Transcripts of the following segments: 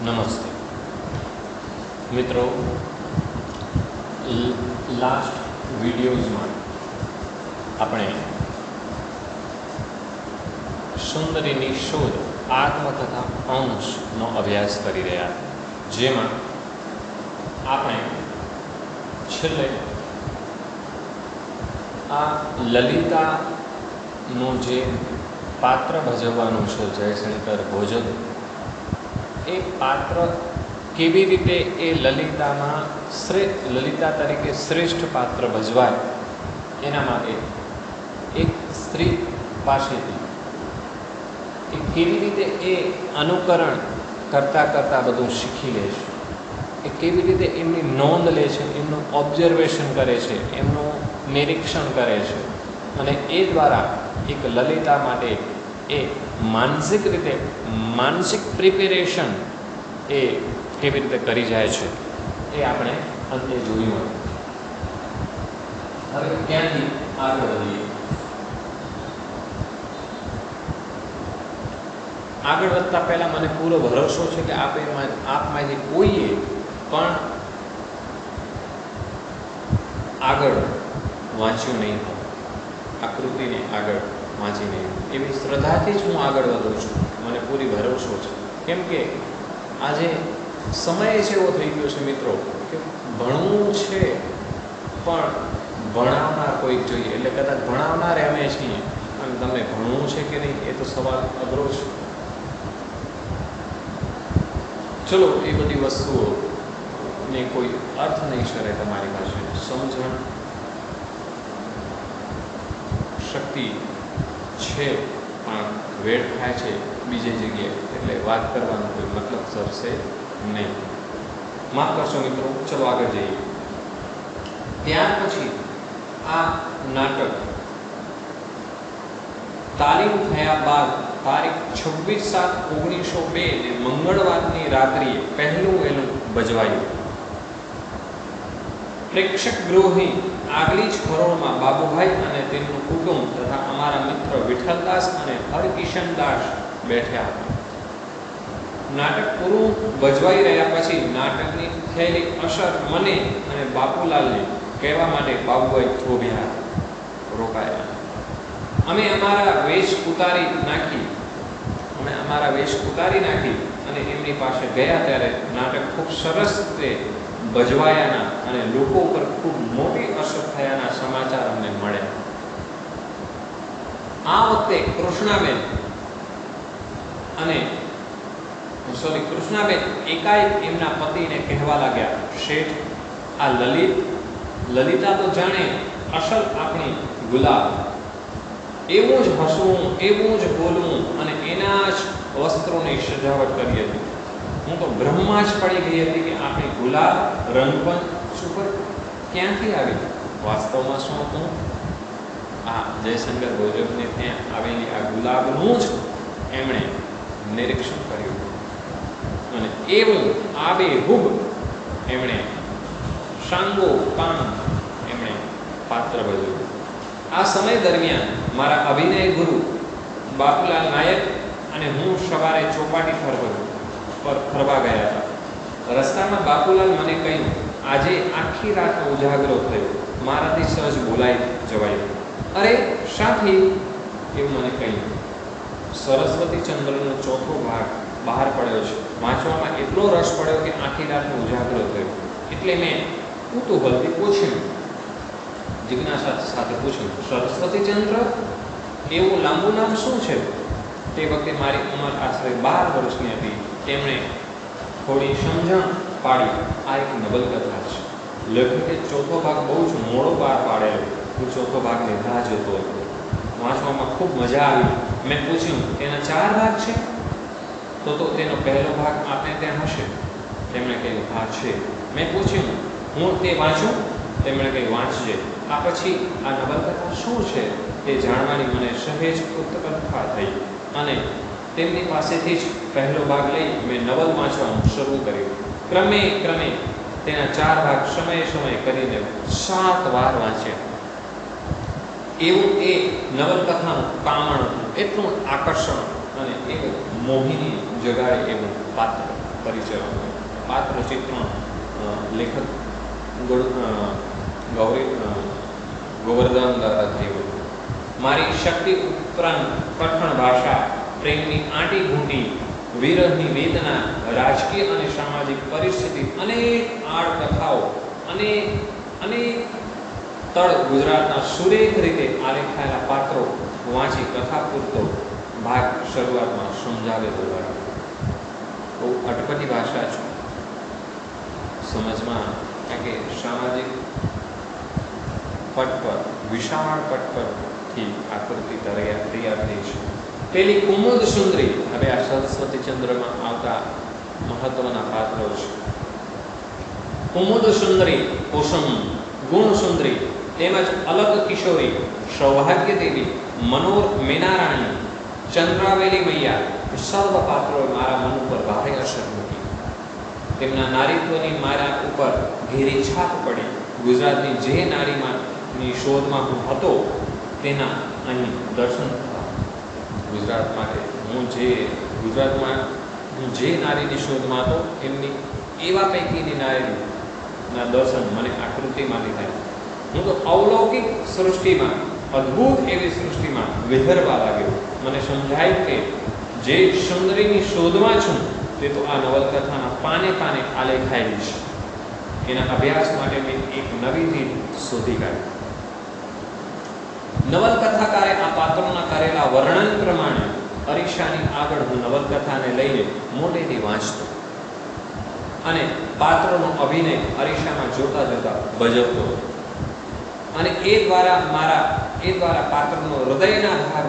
નમસ્તે. મિત્રો લાસ્ટ વિડીયોઝમાં આપણે સુંદરીની શોધ આત્મકથા અંશનો અભ્યાસ કરી રહ્યા જેમાં આપણે છેલ્લે આ લલિતાનું જે પાત્ર ભજવવાનું છે જયશંકર ભોજન એ પાત્ર કેવી રીતે એ લલિતામાં શ્રે, લલિતા તરીકે શ્રેષ્ઠ પાત્ર ભજવાય, એના માટે એક સ્ત્રી પાસેથી એ કેવી રીતે એ અનુકરણ કરતાં કરતાં બધું શીખી લે છે, એ કેવી રીતે એમની નોંધ લે છે, એમનું ઓબ્ઝર્વેશન કરે છે, એમનું નિરીક્ષણ કરે છે અને એ દ્વારા એક લલિતા માટે એ માનસિક રીતે, માનસિક પ્રિપેરેશન એ કેવી રીતે કરી જાય છે એ આપણે અંતે જોયું હવે ક્યાંથી આગળ વધીએ. આગળ વધતા પહેલાં મને પૂરો ભરોસો છે કે આપે આપમાંથી કોઈએ પણ આગળ વાંચ્યું નહીં હોય. આકૃતિને આગળ વાંચી નહીં એવી શ્રદ્ધાથી જ હું આગળ વધું છું. મને પૂરી ભરોસો છે. કેમ કે આજે સમય જ એવો થઈ ગયો છે મિત્રો કે ભણવું છે, પણ ભણાવનાર કોઈક જોઈએ. એટલે કદાચ ભણાવનાર અમે છીએ અને તમે ભણવું છે કે નહીં? એ તો સવાલ અઘરો છે. ચલો, એ બધી વસ્તુઓ ને કોઈ અર્થ નહીં કરે તમારી પાસે. સમજણ, શક્તિ છે, પણ વેળ થાય છે બીજી જગ્યાએ. એટલે વાત કરવાનો કોઈ મતલબ સરશે નહીં. માફ કરશો મિત્રો, ચલો આગળ જઈએ. ત્યાર પછી આ નાટક તાલીમ થયા બાદ તારીખ છવ્વીસ સાત ઓગણીસો બે ને મંગળવારની રાત્રિએ પહેલું એનું ભજવાયું. પ્રેક્ષક ગૃહની આગલી જ હરોળમાં બાબુભાઈ અને તેમનું કુટુંબ તથા અમારા મિત્ર વિઠ્ઠલદાસ અને હરકિશનદાસ બેઠ્યા હતા. નાટક પૂરું ભજવાઈ રહ્યા પછી નાટકની થયેલી અસર મને અને બાપુલાલને કહેવા માટે બાબુભાઈ થોભ્યા રોકાયા. અમે અમારા વેશ ઉતારી નાખી, અમે અમારા વેશ ઉતારી નાખી અને એમની પાસે ગયા ત્યારે નાટક ખૂબ સરસ રીતે ભજવાયાના અને લોકો પર ખૂબ મોટી અસર થયાના સમાચાર અમને મળ્યા. આ વખતે કૃષ્ણાબેન અને સોરી, કૃષ્ણાબેન એકાએક એમના પતિને કહેવા લાગ્યા, શેઠ, આ લલિત, લલિતા તો જાણે અસલ આપણી ગુલાબ. એવું જ હસવું, એવું જ બોલવું અને એના જ વસ્ત્રોની સજાવટ કરી હતી. હું તો બ્રહ્મા જ પડી ગઈ હતી કે આપણી ગુલાબ રંગ પણ શું પર ક્યાંથી આવી? વાસ્તવમાં શું હતું? આ જયશંકર ભોજપને ત્યાં આવેલી આ ગુલાબનું જ એમણે નિરીક્ષણ કર્યું અને એવું આબેહૂબ એમણે શાંગો પાન એમણે પાત્ર ભજવ્યું. આ સમય દરમિયાન મારા અભિનય ગુરુ બાપુલાલ નાયક અને હું સવારે ચોપાટી ફરવા પર ફરવા ગયા હતા. રસ્તામાં બાપુલાલ મને કહ્યું, આજે આખી રાત ઉજાગરો થયો. મારાથી સહજ બોલાઈ જવાયું. અરે સાથી એવું મને કહ્યું સરસ્વતી ચંદ્રનો ચોથો ભાગ બહાર પડ્યો છે. વાંચવામાં એટલો રસ પડ્યો કે આખી રાત ઉજાગરો થયો. એટલે મેં કુતૂહલથી પૂછ્યું. જિજ્ઞાસા સાથે પૂછ્યું, સરસ્વતી ચંદ્ર, એવું લાંબુ નામ શું છે? તે વખતે મારી ઉંમર આશરે બાર વર્ષની હતી. તેમણે થોડી સમજણ પાડી. આ એક નવલકથા છે. લેખકે ચોથો ભાગ બહુ જ મોડો બહાર પાડેલો. હું ચોથો ભાગ રાહ જોતો હતો. વાંચવામાં ખૂબ મજા આવી. મેં પૂછ્યું, તેના ચાર ભાગ છે? તો તો તેનો પહેલો ભાગ આપણે ત્યાં હશે. તેમણે કહ્યું, હા, છે. મેં પૂછ્યું, હું તે વાંચું? તેમણે કહ્યું, વાંચજે. આ પછી આ નવલકથા શું છે તે જાણવાની મને સહેજ ઉત્કંઠા થઈ અને તેમની પાસેથી જ પહેલો ભાગ લઈ મેં નવલ વાંચવાનું શરૂ કર્યું. ક્રમે ક્રમે તેના ચાર ભાગ સમયે સમયે કરીને સાત વાર વાંચ્યા. એવું એ નવલકથાનું કામણ એટલું આકર્ષણ અને એક મોહિની જગાડે એવું પાત્ર પરિચય પાત્ર ચિત્રણ લેખક ગૌરી ગોવર્ધન દ્વારા થયું મારી શક્તિ ઉપરાંત કઠણ ભાષા, પ્રેમની આંટી ઘૂંટી, વિરહની વેદના, રાજકીય અને સામાજિક પરિસ્થિતિ, અનેક આડકથાઓ, અનેક અનેક તળ ગુજરાતના સુરેખ રીતે આલેખાયેલા પાત્રો વાંચી કથા પૂરતો ભાગ શરૂઆતમાં સમજાવેલો દ્વારા બહુ અટપટી ભાષા છે. સમજમાં કારણ કે સામાજિક પટ પર, વિશાળ પટ પરથી આકૃતિ તૈયાર થઈ છે. પેલી કુમુદ સુંદરી, હવે આ સરસ્વતી ચંદ્રમાં આવતા મહત્વના પાત્રો છે. કુમુદ સુંદરી, કુસુમ, ગુણ સુંદરી તેમજ અલગ કિશોરી સૌભાગ્ય દેવી મનોર મેનારાણી, ચંદ્રાવેલી મૈયા સર્વ પાત્રોએ મારા મન ઉપર ભારે અસર મૂકી. તેમના નારીત્વની મારા ઉપર ઘેરી છાપ પડી. ગુજરાતની જે નારીમાંની શોધમાં હું હતો, તેના અહીં દર્શન થયા ગુજરાત માટે હું જે, ગુજરાતમાં હું જે નારીની શોધમાં હતો, એમની એવા પૈકીની નારીના દર્શન મને આકૃતિમાંથી થાય હું તો અવલૌકિક સૃષ્ટિમાં, અદ્ભુત એવી સૃષ્ટિમાં વિહરવા લાગ્યો. મને સમજાય કે જે સુંદરીની શોધમાં છું, તે તો આ નવલકથાના પાને પાને આલેખાયેલી છે. એના અભ્યાસ માટે મેં એક નવી રીત શોધી કાઢી. નવલકથાકારે આ પાત્રોના કરેલા વર્ણન પ્રમાણે પરીક્ષાની આગળ હું નવલકથાને લઈને મોટેથી વાંચતો. અને પાત્રોનો અભિનય અરીસામાં જોતા જોતા ભજવતો હતો. અને એ દ્વારા મારા, એ દ્વારા પાત્રનો હૃદયના ભાવ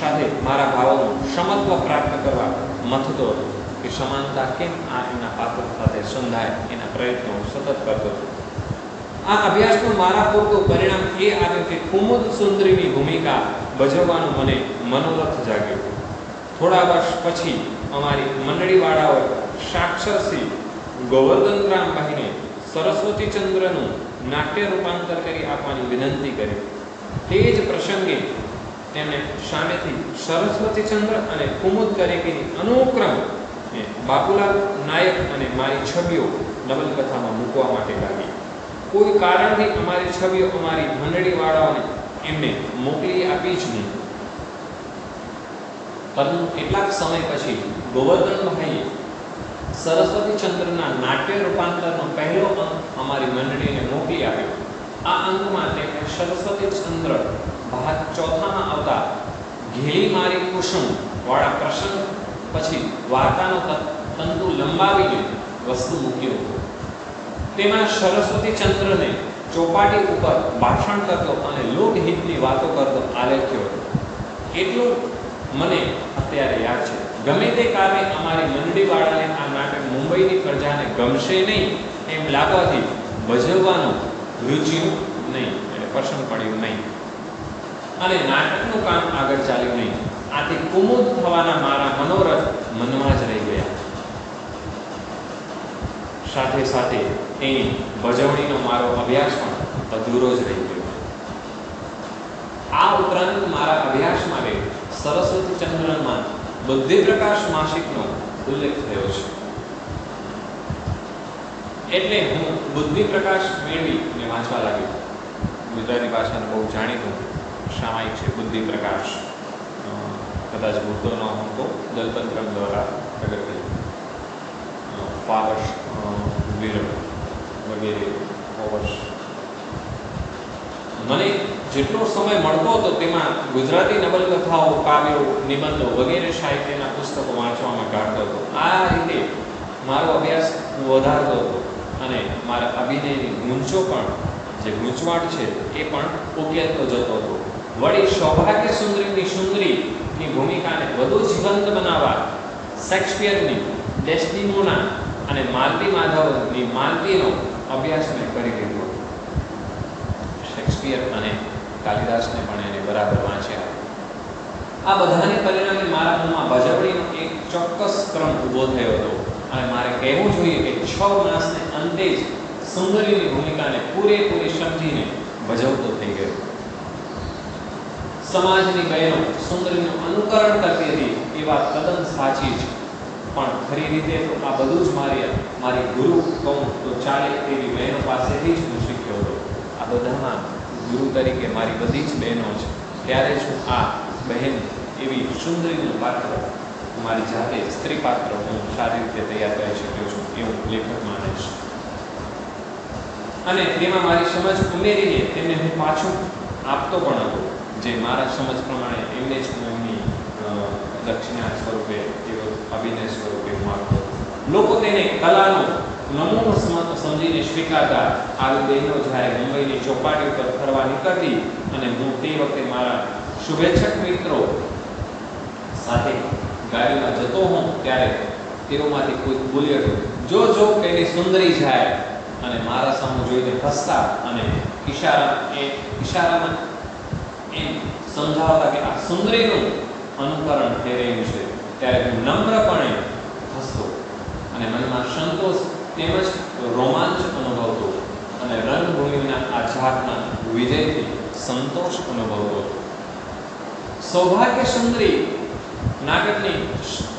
સાથે મારા ભાવોનું સમત્વ પ્રાપ્ત કરવા મથતો હતો કે સમાનતા કેમ આ એના પાત્ર સાથે સંધાય એના પ્રયત્નો સતત કરતો હતો. આ અભ્યાસનું મારા પૂરતું પરિણામ એ આવ્યું કે કુમુદ સુંદરીની ભૂમિકા ભજવવાનું મને મનોરથ જાગ્યો. થોડા વર્ષ પછી અમારી મંડળીવાળાઓએ સાક્ષરસી ગોવર્ધનરામભાઈને સરસ્વતી ચંદ્રનું નાટ્ય રૂપાંતર કરી આપવાની વિનંતી કરી. તે જ પ્રસંગે તેમણે સામેથી સરસ્વતી ચંદ્ર અને કુમુદ કરેકીની અનુક્રમ બાપુલાલ નાયક અને મારી છબીઓ નવલકથામાં મૂકવા માટે લાગી. કોઈ કારણથી અમારી છબીઓ અમારી મંડળીવાળાઓને એમને મોકલી આપી જ નહીં. પરંતુ કેટલાક સમય પછી ગોવર્ધનભાઈએ સરસ્વતી ચંદ્રના નાટ્ય રૂપાંતરનો પહેલો અંક અમારી મંડળીને મોકલી આવ્યો આ અંકમાં તેમણે સરસ્વતી ચંદ્ર ભાગ ચોથામાં આવતા ઘેલી મારી કુસુમ વાળા પ્રસંગ પછી વાર્તાનો તંતુ લંબાવીને વસ્તુ મૂક્યો હતો. તેમાં સરસ્વતી ચંદ્રને ચોપાટી ઉપર ભાષણ કરતો અને લોકહિતની વાતો કરતો આલેખ્યો હતો. એટલું મને અત્યારે યાદ છે. ગમે તે કારણે અમારી મંડળીવાળાને આ નાટક મુંબઈની પ્રજાને ગમશે નહીં, એમ લાગવાથી ભજવવાનું રુચિનું નહીં, એટલે પસંદ પડ્યું નહીં. અને નાટકનું કામ આગળ ચાલ્યું નહીં. આથી કુમુદ થવાના મારા મનોરથ મનમાં જ રહી ગયા. સાથે સાથે એની ભજવણીનો મારો અભ્યાસ પણ અધૂરો જ રહી ગયો. આ ઉપરાંત મારા અભ્યાસ માટે સરસ્વતી ચંદ્રમાં બુદ્ધિ પ્રકાશ માસિકનો ઉલ્લેખ થયો છે. એટલે હું બુદ્ધિ પ્રકાશ મેળવીને વાંચવા લાગ્યો. ગુજરાતી ભાષાનું બહુ જાણીતું સામાયિક છે બુદ્ધિ પ્રકાશ. કદાચ ભૂતો ન હું તો દલપંત્રમ દ્વારા થયું અ, પારસ વગેરે ઓવર્સ. મને જેટલો સમય મળતો હતો તેમાં ગુજરાતી નવલકથાઓ, કાવ્યો, નિબંધો વગેરે સાહિત્યના પુસ્તકો વાંચવામાં કાઢતો હતો. આ રીતે મારો અભ્યાસ વધારતો હતો અને મારા અભિનયની ગૂંચો પણ, જે ગૂંચવાટ છે એ પણ ઉકેલતો જતો હતો. વળી સૌભાગ્ય સુંદરીની સુંદરીની ભૂમિકાને વધુ જીવંત બનાવવા, શેક્સપિયરની ડેસ્ટિનોના અને માલતી માધવની માલતીનો અભ્યાસ મેં કરી લીધો શેક્સપિયર અને કાલિદાસને પણ એને બરાબર વાંચ્યા. આ બધાને પરિણામે મારા મનમાં ભજવણીનો એક ચોક્કસ ક્રમ ઊભો થયો હતો. અને મારે કહેવું જોઈએ કે છ માસને અંતે જ સુંદરીની ભૂમિકાને પૂરેપૂરી સમજીને ભજવતો થઈ ગયો. સમાજની બહેનો સુંદરીનું અનુકરણ કરતી હતી એ વાત સાચી છે પણ ખરી રીતે તો આ બધું જ મારી મારી ગુરુ કહું તો ચાલે એવી બહેનો પાસેથી જ હું શીખ્યો હતો. આ બધામાં ગુરુ તરીકે મારી બધી જ બહેનો છે. ત્યારે જ આ બહેન એવી સુંદરીનું પાત્ર મારી જાતે સ્ત્રી પાત્ર હું સારી રીતે તૈયાર કરી શક્યો છું એવું લેખક માને છે. અને તેમાં મારી સમજ ઉમેરીને તેમને હું પાછું આપતો પણ હતો, જે મારા સમજ પ્રમાણે એમને જ હું એમની દક્ષિણા સ્વરૂપે એવો અભિનય સ્વરૂપે હું આપતો લોકો તેને કલાનો નમૂનો સમજીને સ્વીકારતા આવી બહેનો જ્યારે મુંબઈની ચોપાટી ઉપર ફરવા નીકળતી અને હું તે વખતે મારા શુભેચ્છક મિત્રો સાથે ગાડીમાં જતો હોઉં ત્યારે તેઓમાંથી કોઈ બોલી હતું જો જો પેલી સુંદરી જાય અને મારા સામે જોઈને હસતા અને ઈશારા એ ઈશારામાં એમ સમજાવતા કે આ સુંદરીનું અનુકરણ થઈ રહ્યું છે, ત્યારે હું નમ્રપણે હસતો અને મનમાં સંતોષ તેમજ રોમાંચ અનુભવતો અને રંગભૂમિના આ ઝાકના વિજયથી સંતોષ અનુભવતો સૌભાગ્ય સુંદરી નાટકની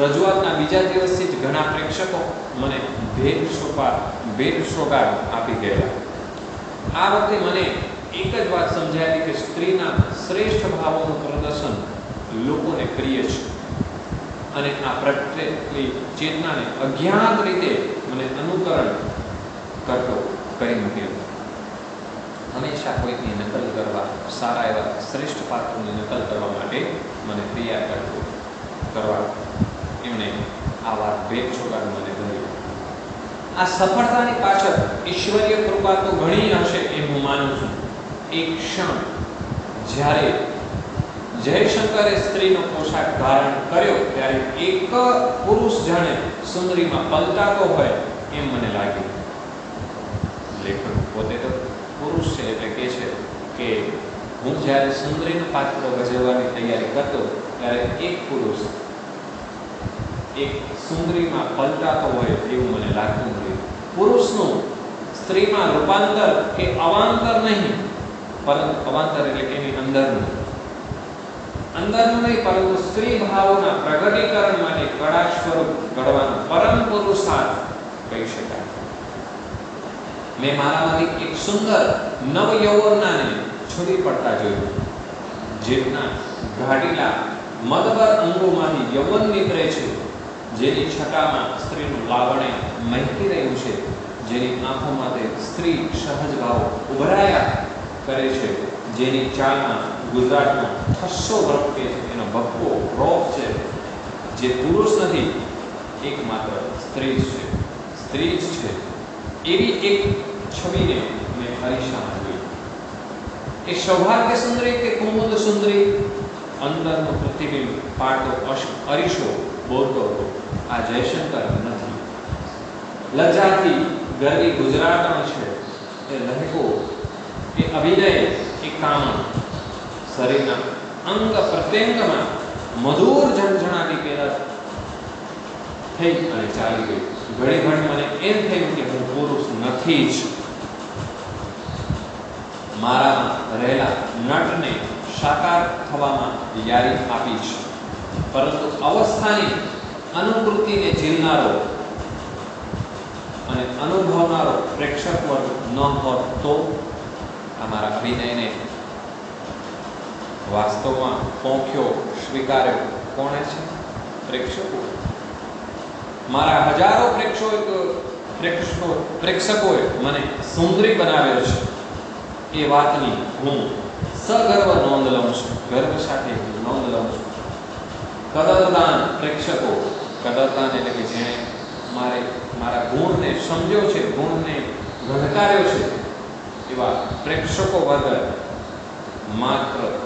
રજૂઆતના બીજા દિવસથી જ ઘણા પ્રેક્ષકો મને ભેદ સોપા ભેદ શોકાર આપી ગયેલા. આ વખતે મને એક જ વાત સમજાય કે સ્ત્રીના શ્રેષ્ઠ ભાવોનું પ્રદર્શન લોકોને પ્રિય છે. અને આ પ્રત્યેકની ચેતનાને અજ્ઞાત રીતે મને અનુકરણ કરતો કરી મૂક્યો. હંમેશા કોઈકની નકલ કરવા, સારા એવા શ્રેષ્ઠ પાત્રોની નકલ કરવા માટે મને તૈયાર કરતો કરવા એમણે આ વાત ભેટ છોકાર મને કહ્યું. આ સફળતાની પાછળ ઈશ્વરીય કૃપા તો ઘણી હશે એમ હું માનું છું. એક ક્ષણ જ્યારે જયશંકરે સ્ત્રીનો પોશાક ધારણ કર્યો ત્યારે એક પુરુષ જાણે સુંદરીમાં પલટાતો હોય એમ મને લાગ્યું. લેખક પોતે તો પુરુષ છે એટલે કે છે કે હું જ્યારે સુંદરીનું પાત્ર ભજવવાની તૈયારી કરતો ત્યારે એક પુરુષ એક સુંદરીમાં પલટાતો હોય એવું મને લાગતું હતું પુરુષનું સ્ત્રીમાં રૂપાંતર કે અવાંતર નહીં, પરંતુ અવાંતર એટલે કે એની અંદરનું. અંદરનું નહીં, પરંતુ સ્ત્રી ભાવના પ્રગટીકરણ માટે કળા સ્વરૂપ ઘડવાનો પરમ પુરુષાર્થ કહી શકાય. મેં મારામાંથી એક સુંદર નવ છૂટી પડતા જોયું, જેમના ઘાટીલા મદબર અંગોમાંથી યૌવન નીકળે છે, જેની છટામાં સ્ત્રીનું લાવણ્ય મહેકી રહ્યું છે, જેની આંખોમાં તે સ્ત્રી સહજ ભાવ ઉભરાયા કરે છે, જેની ચાલમાં ગુજરાતનો છસો વર્ષે એનો ભક્કો રોપ છે, જે પુરુષ નથી, એકમાત્ર સ્ત્રી છે. સ્ત્રી જ છે. એવી એક છબીને મેં અરીસામાં જોઈ. એ સૌભાગ્ય સુંદરી કે કુમુદ સુંદરી? અંદરનો પ્રતિબિંબ પાડતો અરીશો બોલતો હતો, આ જયશંકર નથી. લજ્જાથી ગરવી ગુજરાતમાં છે. એ લહેકો, એ અભિનય, એ કામ શરીરના અંગ પ્રત્યંગમાં મધુર ઝણઝણાટી પેદા થઈ અને ચાલી ગઈ. ઘણી ઘણી મને એમ થયું કે હું પુરુષ નથી જ. મારામાં રહેલા નટને સાકાર થવામાં યારી આપી છે પરંતુ અવસ્થાની અનુકૃતિને ઝીલનારો અને અનુભવનારો પ્રેક્ષક વર્ગ ન હોત તો અમારા અભિનયને વાસ્તવમાં પોંખ્યો સ્વીકાર્યો કોણે છે? પ્રેક્ષકો. મારા હજારો પ્રેક્ષકો પ્રેક્ષકો, પ્રેક્ષકોએ મને સુંદરી બનાવ્યો છે. એ વાતની હું સગર્વ નોંધ લઉં છું. ગર્વ સાથે નોંધ લઉં છું. કદરદાન પ્રેક્ષકો કદરદાન એટલે કે જેણે મારે, મારા ગુણને સમજ્યો છે, ગુણને ઘણકાર્યો છે, એવા પ્રેક્ષકો વગર માત્ર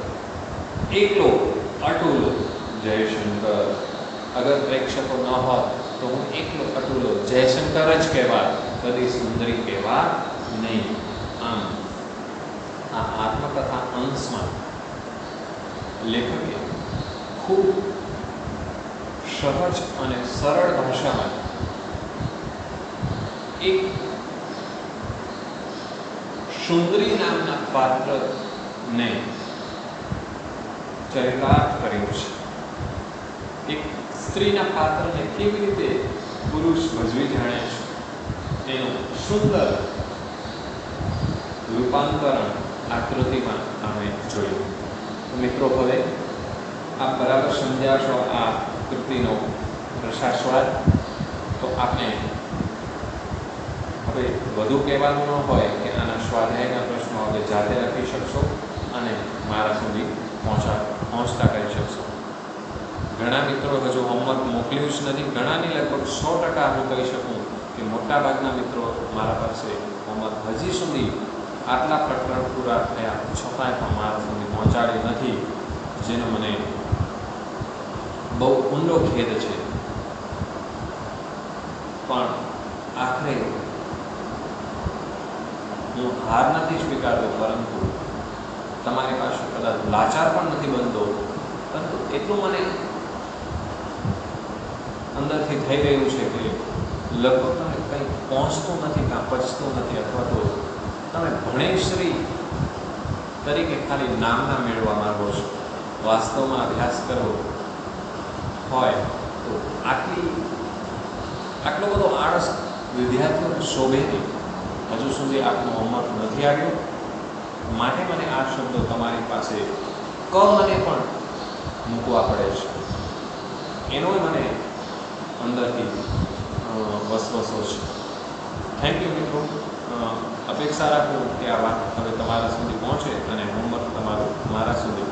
એકલો, અટુલો. જયશંકર. અગર પ્રેક્ષકો ન હોત તો હું એકલો, અટુલો. જયશંકર જ કહેવા કદી સુંદરી કહેવા નહીં. આમ, આ આત્મકથા અંશમાં લેખકે ખૂબ સહજ અને સરળ ભાષામાં એક સુંદરી નામના પાત્રને ચરિતાર્થ કર્યું છે. એક સ્ત્રીના પાત્રને કેવી રીતે પુરુષ ભજવી જાણે છે? તેનું સુંદર રૂપાંતરણ આકૃતિમાં આપણે જોયું. મિત્રો, હવે આપ બરાબર સમજાશો આ કૃતિનો રસાસ્વાદ. તો આપણે હવે વધુ કહેવાનું ન હોય કે આના સ્વાધ્યાયના પ્રશ્નો હવે જાતે લખી શકશો અને મારા સુધી પહોંચા, પહોંચતા કરી શકશો ઘણા મિત્રો હજુ હોમવર્ક મોકલ્યું જ નથી, ઘણાની લગભગ સો ટકા હું કહી શકું કે મોટાભાગના મિત્રો મારા પાસે હોમવર્ક હજી સુધી આટલા પ્રકરણ પૂરા થયા, છતાંય પણ મારા સુધી પહોંચાડ્યું નથી, જેનો મને બહુ ઊંડો ખેદ છે. પણ આખરે હું હાર નથી સ્વીકારતો, પરંતુ તમારી પાસે કદાચ લાચાર પણ નથી બનતો, પરંતુ એટલું મને અંદરથી થઈ રહ્યું છે કે લગભગ તમે કંઈ પહોંચતું નથી, કાં પચતું નથી, અથવા તો તમે ભણેશ્રી તરીકે ખાલી નામના મેળવવા માંગો છો, વાસ્તવમાં અભ્યાસ કરવો હોય તો આટલી, આટલો બધો આળસ વિદ્યાર્થીઓને શોભે નહીં. હજુ સુધી આપનું હોમવર્ક નથી આવ્યું. માટે મને આ શબ્દો તમારી પાસે ક મને પણ મૂકવા પડે છે. એનો મને અંદરથી વસવસો છે. થેન્ક યુ મિત્રો. અપેક્ષા રાખું કે આ વાત હવે તમારા સુધી પહોંચે અને હોમવર્ક તમારું મારા સુધી